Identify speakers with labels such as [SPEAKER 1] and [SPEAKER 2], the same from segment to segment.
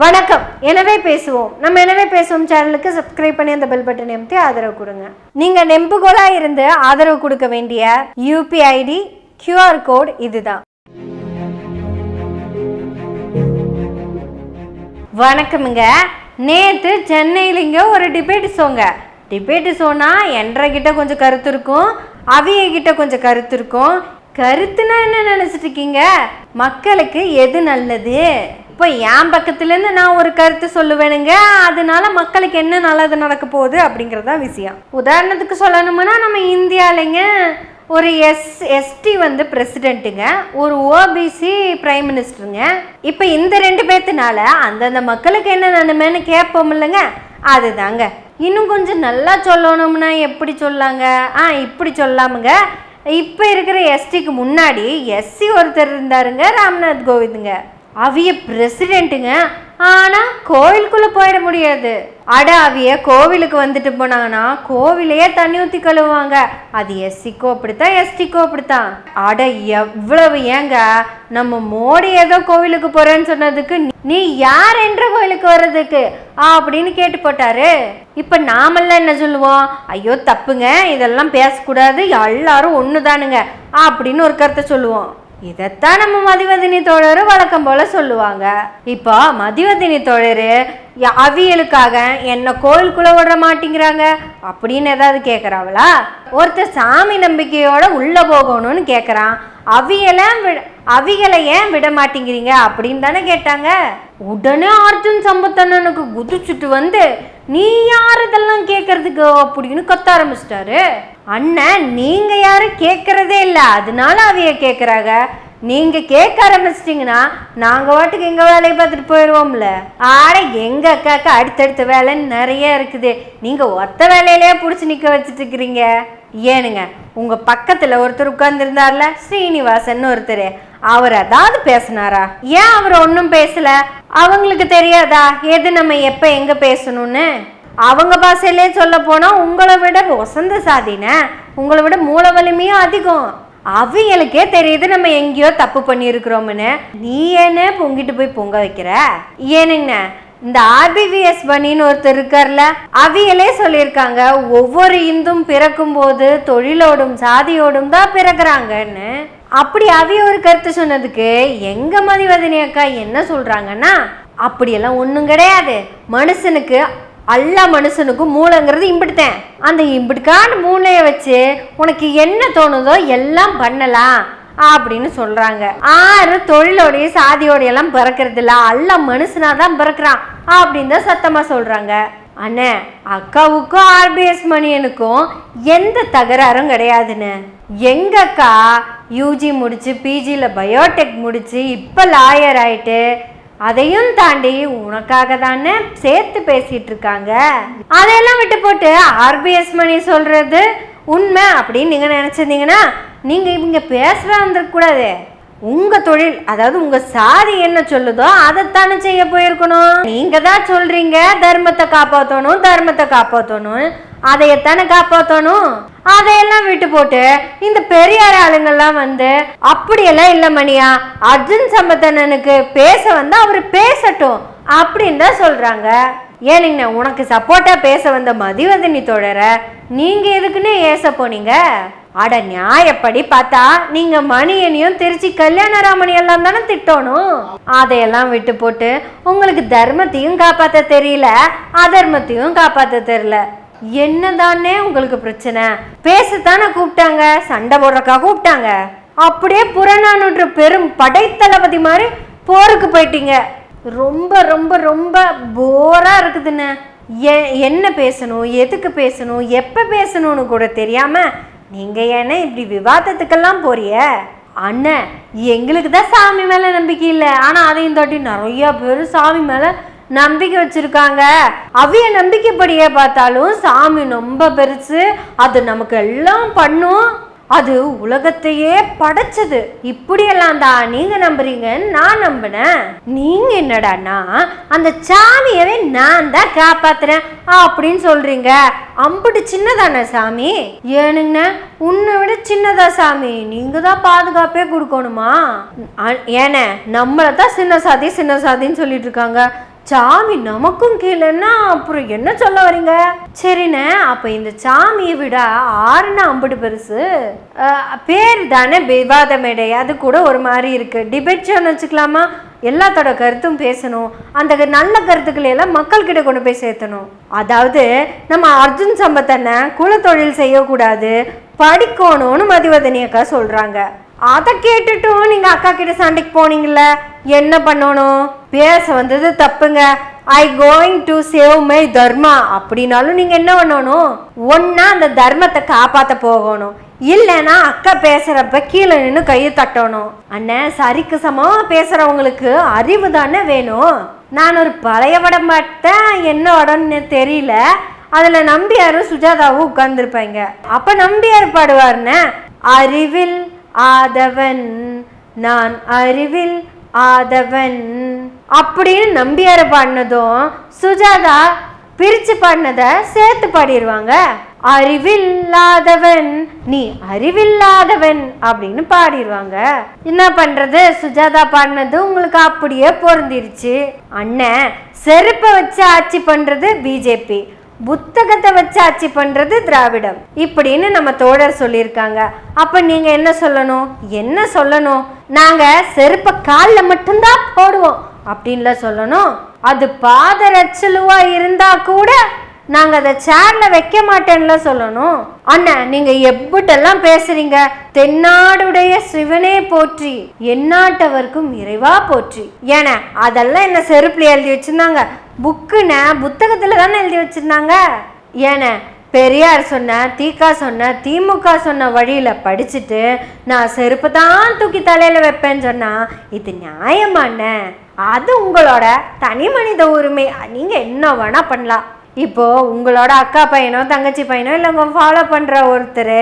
[SPEAKER 1] வணக்கம். எனவே பேசுவோம். நம்ம எனவே பேசுவோம் சேனலுக்கு சப்ஸ்கிரைப் பண்ணி அந்த பெல் பட்டன் அமைத்து ஆதரவு கொடுங்க. நீங்க நெம்புகோலா இருந்து ஆதரவு கொடுக்க வேண்டிய யூபிஐடி கியூஆர் கோட் இதுதான். வணக்கமுங்க. நேத்து சென்னையில இங்க ஒரு டிபேட் ஷோங்க டிபேட் ஷோனா என்ற கிட்ட கொஞ்சம் கருத்து இருக்கும் அவிய கிட்ட கொஞ்சம் கருத்து இருக்கும். கருத்துனா என்ன நினைச்சிட்டு இருக்கீங்க? மக்களுக்கு எது நல்லது? இப்போ என் பக்கத்துலேருந்து நான் ஒரு கருத்து சொல்லுவேனுங்க. அதனால மக்களுக்கு என்ன நல்லது நடக்க போகுது அப்படிங்கிறது தான் விஷயம். உதாரணத்துக்கு சொல்லணும்னா நம்ம இந்தியாவிலங்க ஒரு எஸ் எஸ்டி வந்து பிரசிடென்ட்டுங்க ஒரு ஓபிசி பிரைம் மினிஸ்டருங்க இப்போ இந்த ரெண்டு பேர்த்தினால அந்தந்த மக்களுக்கு என்ன நன்மைன்னு கேட்போம் இல்லைங்க அதுதாங்க. இன்னும் கொஞ்சம் நல்லா சொல்லணும்னா எப்படி சொல்லாங்க? ஆ இப்படி சொல்லாமுங்க. இப்போ இருக்கிற எஸ்டிக்கு முன்னாடி எஸ்சி ஒருத்தர் இருந்தாருங்க ராம்நாத் கோவிந்துங்க. அவிய பிரசிடென்ட்டுங்க ஆனால் கோவிலுக்குள்ளே போயிட முடியாது. அட அவிய கோவிலுக்கு வந்துட்டு போனாங்கன்னா கோவிலையே தண்ணி ஊற்றி கழுவுவாங்க. அது எஸ்சிக்கோ அப்படித்தான் எஸ்டிக்கோ அப்படித்தான் அட எவ்வளவு ஏங்க நம்ம மோடி ஏதோ கோவிலுக்கு போறேன்னு சொன்னதுக்கு நீ யார் என்ற கோவிலுக்கு வர்றதுக்கு? அப்படின்னு கேட்டு போட்டாரு. இப்ப நாமெல்லாம் என்ன சொல்லுவோம்? ஐயோ தப்புங்க இதெல்லாம் பேசக்கூடாது எல்லாரும் ஒண்ணுதானுங்க அப்படின்னு ஒரு கருத்தை சொல்லுவோம். இதைத்தான் நம்ம மதிவதினி தோழரும் வழக்கம் போல சொல்லுவாங்க. இப்போ மதிவதினி தோழர் ய- அவியலுக்காக என்ன கோயிலுக்குள்ள விட மாட்டேங்கிறாங்க? அப்படின்னு ஏதாவது கேட்குறாங்களா ஒருத்தர் சாமி நம்பிக்கையோட உள்ள போகணும்னு கேட்குறான் அவியலை விட அவிகளை ஏன் விட மாட்டேங்கிறீங்க அப்படின்னு தானே கேட்டாங்க. உடனே அர்ஜுன் சம்பத்தண்ணனுக்கு குதிச்சுட்டு வந்து நீ யார் இதெல்லாம் கேட்கறதுக்கு அப்படின்னு கத்த ஆரம்பிச்சிட்டாரு. அண்ணன் நீங்க யாரும் கேட்கறதே இல்லை. அதனால அவைய கேட்குறாங்க நீங்க கேட்க ஆரம்பிச்சிட்டிங்கன்னா நாங்க வாட்டுக்கு எங்க வேலையை பார்த்துட்டு போயிடுவோம்ல ஆட எங்க அக்காக்கு அடுத்தடுத்த வேலைன்னு நிறைய இருக்குது. நீங்க ஒத்த வேலையிலேயே பிடிச்சி நிக்க வச்சுட்டு இருக்கிறீங்க. ஏனுங்க உங்க பக்கத்துல ஒருத்தர் உட்கார்ந்துருந்தார்ல ஸ்ரீனிவாசன் ஒருத்தர். அவர் ஏதாவது பேசினாரா? ஏன் அவர் ஒன்றும் பேசல? அவங்களுக்கு தெரியாதா? எது நம்ம எப்ப எங்க பேசணும்னு? அவங்க பாஷையிலே சொல்ல போனா உங்களை விட வசந்த சாதின உங்களை விட மூல வலிமையும் அதிகம். அவங்களுக்கே தெரியுது நம்ம எங்கேயோ தப்பு பண்ணியிருக்கிறோம்னு. நீ என்ன பொங்கிட்டு போய் பொங்க வைக்கிற? ஏனுங்கண்ண இந்த ஆர்பிவிஎஸ் பணின்னு ஒருத்தர் இருக்கார்ல அவியலே சொல்லியிருக்காங்க ஒவ்வொரு இந்தும் பிறக்கும் போது தொழிலோடும் சாதியோடும் தான் பிறக்குறாங்கன்னு. அப்படி அவிய ஒரு கருத்து சொன்னதுக்கு எங்க மதிவதனி அக்கா என்ன சொல்றாங்கன்னா அப்படியெல்லாம் ஒன்றும் கிடையாது. மனுஷனுக்கு எல்லா மனுஷனுக்கும் மூளைங்கிறது இம்பிடுத்தேன். அந்த இம்பிட்டுக்கான மூளையை வச்சு உனக்கு என்ன தோணுதோ எல்லாம் பண்ணலாம் அப்படின்னு சொல்றாங்க. ஆறு தொழிலோடைய சாதியோடைய எல்லாம் பிறக்கிறது இல்ல அல்ல மனுஷனா தான் பிறக்கிறான் அப்படின்னு தான் சத்தமா சொல்றாங்க. அண்ணே அக்காவுக்கும் ஆர்பிஎஸ் மணியனுக்கும் எந்த தகராறும் கிடையாதுன்னு எங்க அக்கா யூஜி முடித்து பிஜியில் பயோடெக் முடித்து இப்போ லாயர் ஆயிட்டு அதையும் தாண்டி உனக்காக தானே சேர்த்து பேசிட்டு இருக்காங்க. அதையெல்லாம் விட்டு போட்டு ஆர்பிஎஸ் மணி சொல்றது உண்மை அப்படின்னு நீங்கள் நினச்சிருந்தீங்கன்னா நீங்கள் இவங்க பேசுகிறா கூடாது. உங்கள் தொழில் அதாவது உங்கள் சாதி என்ன சொல்லுதோ அதைத்தானே செய்ய போயிருக்கணும். நீங்கள் தான் சொல்கிறீங்க தர்மத்தை காப்பாற்றணும் தர்மத்தை காப்பாற்றணும் அதையத்தானே காப்பாற்றணும் அதையெல்லாம் விட்டு போட்டு இந்த பெரியார் ஆளுங்கள்லாம் வந்து அப்படியெல்லாம் இல்லை மணியா அர்ஜுன் சம்பத்தனனுக்கு பேச வந்து அவர் பேசட்டும் அப்படின்னு தான் சொல்கிறாங்க ஏனுங்கண்ணா உனக்கு சப்போர்ட்டாக பேச வந்த மதிவதனி தோழர நீங்கள் எதுக்குன்னு ஏச போனீங்க? அட நியாயப்படி பார்த்தா நீங்க மணியனையும் திருச்சி கல்யாணராமணி எல்லாம் தானே திட்டணும்? அதையெல்லாம் விட்டு போட்டு உங்களுக்கு தர்மத்தையும் காப்பாற்ற தெரியல அதர்மத்தையும் காப்பாற்ற தெரியல. என்னதானே உங்களுக்கு பிரச்சனை? பேசத்தானே கூப்பிட்டாங்க சண்டை போடுறக்கா கூப்பிட்டாங்க. அப்படியே புறநானூற்று பெரும் படைத்தளபதி மாதிரி போருக்கு போயிட்டீங்க. ரொம்ப ரொம்ப ரொம்ப போரா இருக்குதுண்ணே என்ன பேசணும் எதுக்கு பேசணும் எப்போ பேசணும்னு கூட தெரியாம நீங்க ஏன்னா இப்படி விவாதத்துக்கெல்லாம் போறிய? அண்ணன் எங்களுக்கு தான் சாமி மேல நம்பிக்கை இல்லை. ஆனா அதையும் தாட்டி நிறைய பேர் சாமி மேலே நம்பிக்கை வச்சிருக்காங்க. அவிய நம்பிக்கைப்படியே பார்த்தாலும் சாமி ரொம்ப பெருசு. அது நமக்கு எல்லாம் பண்ணும். அது உலகத்தையே படைச்சது. இப்படியெல்லாம் தான் நீங்க நம்புறீங்கன்னு நான் நம்பினேன். நீங்க என்னடானா அந்த சாமியவே நான் தான் காப்பாத்துறேன் அப்படின்னு சொல்றீங்க. அம்புட்டு சின்னதானே சாமி? ஏனுங்கண்ணா உன்னை விட சின்னதா சாமி. நீங்க தான் பாதுகாப்பே கொடுக்கணுமா? அ- ஏனே நம்மளை தான் சின்ன சாதி சின்ன சாதின்னு சொல்லிட்டு இருக்காங்க. சாமி நமக்கும் கீழேன்னா அப்புறம் என்ன சொல்ல வரீங்க? சரிண்ணே அப்ப இந்த சாமியை விட ஆறுனா அம்பிடு பெருசு. பேர் தானே விவாத மேடை அது கூட ஒரு மாதிரி இருக்கு. டிபேட் ஷோன்னு வச்சுக்கலாமா? எல்லாத்தோட கருத்தும் பேசணும். அந்த நல்ல கருத்துக்களை எல்லாம் மக்கள்கிட்ட கொண்டு போய் சேர்த்தணும். அதாவது நம்ம அர்ஜுன் சம்பத்தனை குலத்தொழில் செய்யக்கூடாது படிக்கணும்னு மதிவதனி அக்கா சொல்றாங்க. அதை கேட்டுட்டும் நீங்க அக்கா கிட்ட சண்டைக்கு போனீங்கல்ல? என்ன பண்ணணும்? பேச வந்தது தப்புங்க. I going to save my dharma அப்படின்னாலும் நீங்க என்ன பண்ணணும்? ஒன்னா அந்த தர்மத்தை காப்பாத்த போகணும். இல்லைன்னா அக்கா பேசுறப்ப கீழே நின்று கையை தட்டணும். அண்ணன் சரிக்கு சமமா பேசுறவங்களுக்கு அறிவு தானே வேணும். நான் ஒரு பழைய படம் பார்த்தேன் என்ன படம்னு தெரியல. அதுல நம்பியாரும் சுஜாதாவும் உட்கார்ந்துருப்பாங்க. அப்ப நம்பியார் பாடுவார்னு அறிவில் ஆதவன். நான் அறிவில் ஆதவன். அப்படின்னு நம்பியார பாடினதும் சுஜாதா பிரிச்சு பாடினத சேர்த்து பாடிடுவாங்க அறிவில்லாதவன் நீ அறிவில்லாதவன் அப்படின்னு பாடிடுவாங்க என்ன பண்றது? சுஜாதா பாடினது உங்களுக்கு அப்படியே பொருந்திருச்சு. அண்ணன் செருப்பை வச்சு ஆட்சி பண்றது பிஜேபி புத்தகத்தை வச்சு ஆட்சி பண்றது திராவிடம். இப்படின்னு நம்ம தோழர் சொல்லியிருக்காங்க. அப்போ நீங்கள் என்ன சொல்லணும்? என்ன சொல்லணும்? நாங்கள் செருப்பை காலில் மட்டும்தான் போடுவோம். அப்படின்ல சொல்லணும். அது பாதரச்சலுவா இருந்தா கூட நாங்கள் அதை சேரில் வைக்க மாட்டேன்ல சொல்லணும். அண்ணன் நீங்கள் எப்பிட்டெல்லாம் பேசுறீங்க? தென்னாடுடைய சிவனே போற்றி எந்நாட்டவர்க்கும் இறைவா போற்றி. ஏன அதெல்லாம் என்ன செருப்பில் எழுதி வச்சுருந்தாங்க? புக்குன புத்தகத்தில் தானே எழுதி வச்சுருந்தாங்க? ஏன பெரியார் சொன்ன தீகா சொன்ன திமுக சொன்ன வழியில் படிச்சுட்டு நான் செருப்பு தான் தூக்கி தலையில் வைப்பேன்னு சொன்னால் இது நியாயமான அது உங்களோட தனி மனித உரிமை. நீங்கள் என்ன வேணால் பண்ணலாம். இப்போது உங்களோட அக்கா பையனோ தங்கச்சி பையனோ இல்லை உங்கள் ஃபாலோ பண்ணுற ஒருத்தர்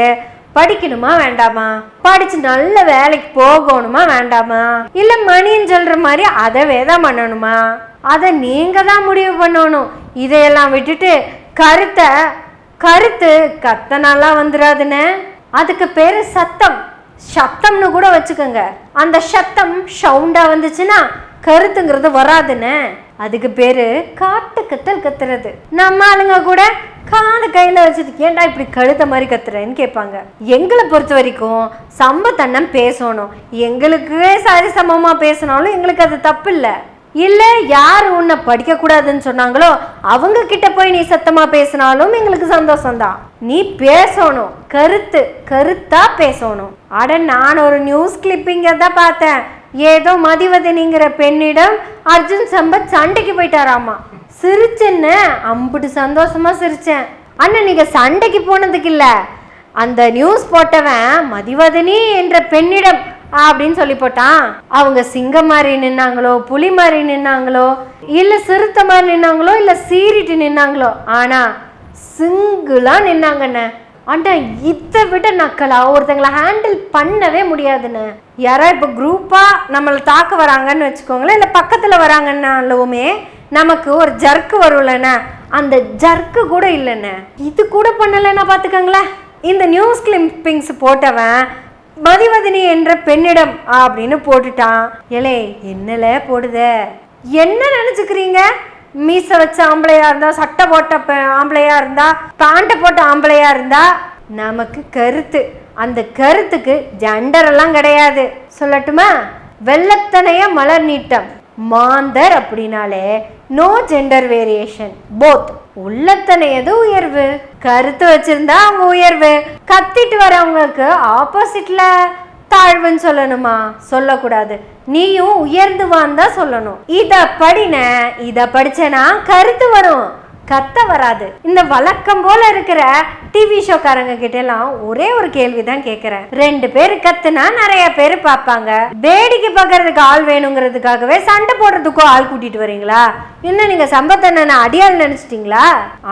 [SPEAKER 1] படிக்கணுமா வேண்டாமா? படிச்சு நல்ல வேலைக்கு போகணுமா வேண்டாமா? இல்ல மணின்னு சொல்ற மாதிரி அதை தான் பண்ணணுமா? அதை நீங்க தான் முடிவு பண்ணணும். இதையெல்லாம் விட்டுட்டு கருத்தை கருத்து கத்தனாலாம் வந்துடாதுன்னு அதுக்கு பேரு சத்தம். சத்தம்னு கூட வச்சுக்கோங்க. அந்த சத்தம் சவுண்டா வந்துச்சுன்னா கருத்துங்கிறது வராதுன்னு. அதுக்கு பேரு காட்டு கத்தல் கத்துறது. நம்ம ஆளுங்க கூட காது கையில வச்சுட்டு ஏன்டா இப்படி கழுத்த மாதிரி கத்துறேன்னு கேட்பாங்க. எங்களை பொறுத்த வரைக்கும் சம்பத்தண்ணம் பேசணும். எங்களுக்கே சரி சமமா பேசினாலும் எங்களுக்கு அது தப்பு இல்லை இல்லை யார் உன்னை படிக்க கூடாதுன்னு சொன்னாங்களோ அவங்க கிட்ட போய் நீ சத்தமா பேசினாலும் எங்களுக்கு சந்தோஷம்தான். நீ பேசணும். கருத்து கருத்தா பேசணும். அட நான் ஒரு நியூஸ் கிளிப்பிங்க தான் பார்த்தேன். ஏதோ மதிவதனிங்கிற பெண்ணிடம் அர்ஜுன் சம்பத் சண்டைக்கு போயிட்டாராமா. சிரிச்சேன்னு அம்புட்டு சந்தோஷமா சிரிச்சேன். அண்ணன் நீங்க சண்டைக்கு போனதுக்கு இல்ல. அந்த நியூஸ் போட்டவன் மதிவதனி என்ற பெண்ணிடம் அப்படின்னு சொல்லி போட்டான். அவங்க சிங்கம் மாதிரி நின்னாங்களோ புலி மாதிரி நின்னாங்களோ இல்ல சிறுத்தை மாதிரி நின்னாங்களோ இல்ல சீறிட்டு நின்னாங்களோ. ஆனா சிங்குலாம் நின்னாங்கண்ணே. அண்டா இதை விட நக்கலா ஒருத்தங்களை ஹேண்டில் பண்ணவே முடியாதுண்ணே. யாரோ இப்போ குரூப்பாக நம்மளை தாக்க வராங்கன்னு வச்சுக்கோங்களேன் இல்லை பக்கத்தில் வராங்கன்னாலுமே நமக்கு ஒரு ஜர்க்கு வரும்லண்ணே. அந்த ஜர்க்கு கூட இல்லைண்ணே. இது கூட பண்ணலைன்னா பார்த்துக்கோங்களேன். இந்த நியூஸ் கிளிப்பிங்ஸ் போட்டவன் மதிவதினி என்ற பெண்ணிடம் அப்படின்னு போட்டுட்டான். ஏலே என்னல போடுத. என்ன நினச்சிக்கிறீங்க? மீச வச்ச ஆம்பளையா இருந்தா சட்டை போட்ட ஆம்பளையாக ஆம்பளையா இருந்தா பேண்ட்டை போட்ட ஆம்பளையா இருந்தா நமக்கு கருத்து. அந்த கருத்துக்கு ஜெண்டர் எல்லாம் கிடையாது. சொல்லட்டுமா? வெள்ளத்தனைய மலர் நீட்டம். மாந்தர் அப்படின்னாலே நோ ஜெண்டர் வேரியேஷன் போத் உள்ளத்தனையது உயர்வு? கருத்து வச்சிருந்தா அவங்க உயர்வு. கத்திட்டு வரவங்களுக்கு ஆப்போசிட்ல தாழ்வுன்னு சொல்லணுமா? சொல்லக்கூடாது. நீயும் உயர்ந்து தான் சொல்லணும். இத படின இத படிச்சனா கருத்து வரும். கத்த வராது. இந்த வழக்கம் போல இருக்கிற டிவி ஷோக்காரங்க கிட்ட எல்லாம் ஒரே ஒரு கேள்வி தான் கேக்குறேன். ரெண்டு பேர் கத்துனா நிறைய பேர் பார்ப்பாங்க. வேடிக்கை பார்க்கறதுக்கு ஆள் வேணுங்கிறதுக்காகவே சண்டை போடுறதுக்கும் ஆள் கூட்டிட்டு வரீங்களா? இன்னும் நீங்க சம்பத்தண்ணனை அடியாள் நினைச்சிட்டீங்களா?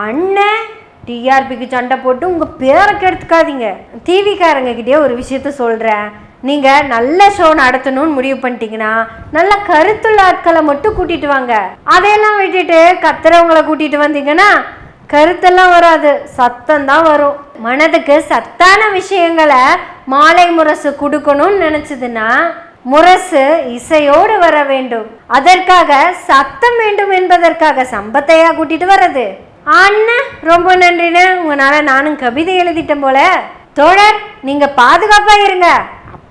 [SPEAKER 1] அண்ணன் டிஆர்பிக்கு சண்டை போட்டு உங்க பேரை கெடுத்துக்காதீங்க. டிவிக்காரங்க கிட்டே ஒரு விஷயத்த சொல்றேன். நீங்கள் நல்ல ஷோ நடத்தணும்னு முடிவு பண்ணிட்டீங்கன்னா நல்ல கருத்துள்ள ஆட்களை மட்டும் கூட்டிட்டு வாங்க. அதையெல்லாம் விட்டுட்டு கத்துறவங்கள கூட்டிட்டு வந்தீங்கன்னா கருத்தெல்லாம் வராது சத்தம் தான் வரும். மனதுக்கு சத்தான விஷயங்களை மாலை முரசு கொடுக்கணும்னு நினச்சதுன்னா முரசு இசையோடு வர வேண்டும். அதற்காக சத்தம் வேண்டும் என்பதற்காக சம்பத்தையா கூட்டிட்டு வர்றது? அண்ணன் ரொம்ப நன்றிண்ணே. உங்களால நானும் கவிதை எழுதிட்டேன் போல. தோழர் நீங்க பாதுகாப்பா இருங்க.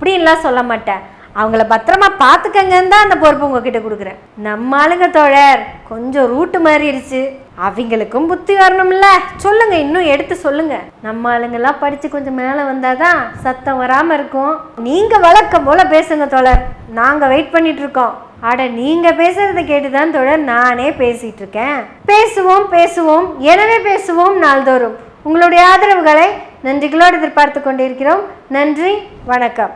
[SPEAKER 1] அப்படின்லாம் சொல்ல மாட்டேன். அவங்கள பத்திரமா பார்த்துக்கங்கன்னு தான் அந்த பொறுப்பு உங்ககிட்ட கொடுக்குறேன். நம்ம ஆளுங்க தோழர் கொஞ்சம் ரூட்டு மாறிடுச்சு. அவங்களுக்கும் புத்தி வரணும்ல. சொல்லுங்க இன்னும் எடுத்து சொல்லுங்க. நம்ம ஆளுங்கெல்லாம் படிச்சு கொஞ்சம் மேலே வந்தாதான் சத்தம் வராம இருக்கும். நீங்க வழக்கம் போல பேசுங்க தோழர். நாங்க வெயிட் பண்ணிட்டு இருக்கோம் அட நீங்க பேசுறத கேட்டுதான் தோழர் நானே பேசிட்டு இருக்கேன். பேசுவோம் பேசுவோம் எனவே பேசுவோம் நாள்தோறும். உங்களுடைய ஆதரவுகளை நன்றிகளோடு எதிர்பார்த்து கொண்டிருக்கிறோம். நன்றி வணக்கம்.